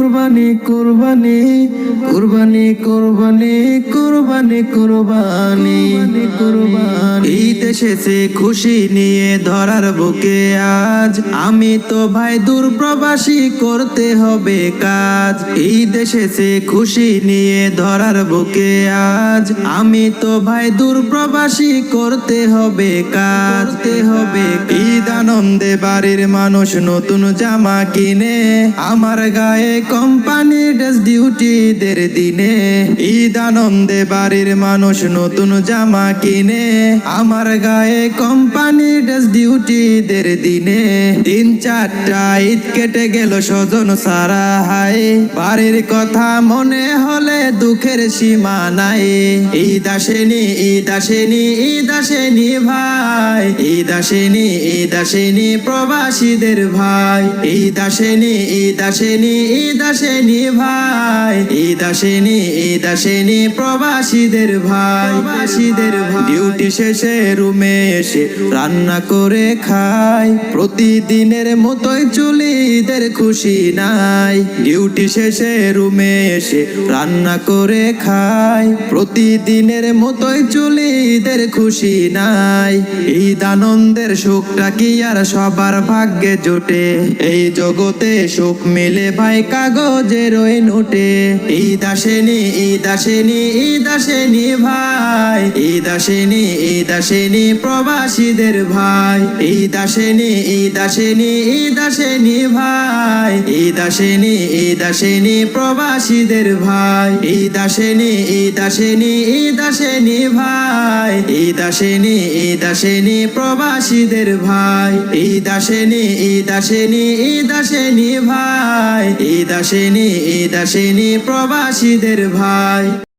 কুরবানি কুরবানি কুরবানি কুরবানি কুরবানি কুরবানি কুরবানি। ঈদ এসেছে খুশি নিয়ে ধরার বুকে আজ। আমি তো ভাই দূর প্রবাসী করতে হবে কাজ। ঈদ এসেছে খুশি নিয়ে ধরার বুকে আজ। আমি তো ভাই দূর প্রবাসী করতে হবে কাজ। করতে হবে ঈদ আনন্দে বাড়ির মানুষ নতুন জামা কিনে আমার গায়ে কোম্পানি ড্রেস ডিউটিদের দিনে ঈদ আনন্দে বাড়ির মানুষ নতুন জামা কিনে। আমার গায়ে কোম্পানি ড্রেস ডিউটিদের দিনে তিন চারটা ঈদ কেটে গেল স্বজন সারা হায় বাড়ির কথা মনে হলে দুঃখের সীমা নাই। ঈদ আসেনি ঈদ আসেনি ঈদ আসেনি ভাই। ঈদ আসেনি ঈদ আসেনি প্রবাসীদের ভাই। ঈদ আসেনি ঈদ আসেনি, ঈদ আসেনি ভাই ঈদ আসেনি ঈদ আসেনি প্রবাসীদের ভাই। প্রবাসীদের ভাই। ডিউটি শেষে রুমে এসে রান্না করে খাই। প্রতিদিনের মতোই চুলিদের খুশি নাই। ডিউটি শেষে রুমে এসে রান্না করে খাই। প্রতিদিনের মতোই চুলিদের খুশি নাই। ঈদ আনন্দের সুখটা কি আর সবার ভাগ্যে জোটে? এই জগতে সুখ মিলে ভাই কাগজের ওই নোটে, ঈদ আসেনি ঈদ আসেনি ঈদ আসেনি ভাই, ঈদ আসেনি ঈদ আসেনি প্রবাসীদের ভাই, ঈদ আসেনি ঈদ আসেনি ঈদ আসেনি ভাই। ঈদ আসেনি ঈদ আসেনি প্রবাসীদের ভাই। ঈদ আসেনি ঈদ আসেনি ঈদ আসেনি ভাই। ঈদ আসেনি ঈদ আসেনি প্রবাসীদের ভাই। ঈদ আসেনি ঈদ আসেনি ঈদ আসেনি ভাই। ঈদ আসেনি ঈদ আসেনি প্রবাসীদের ভাই।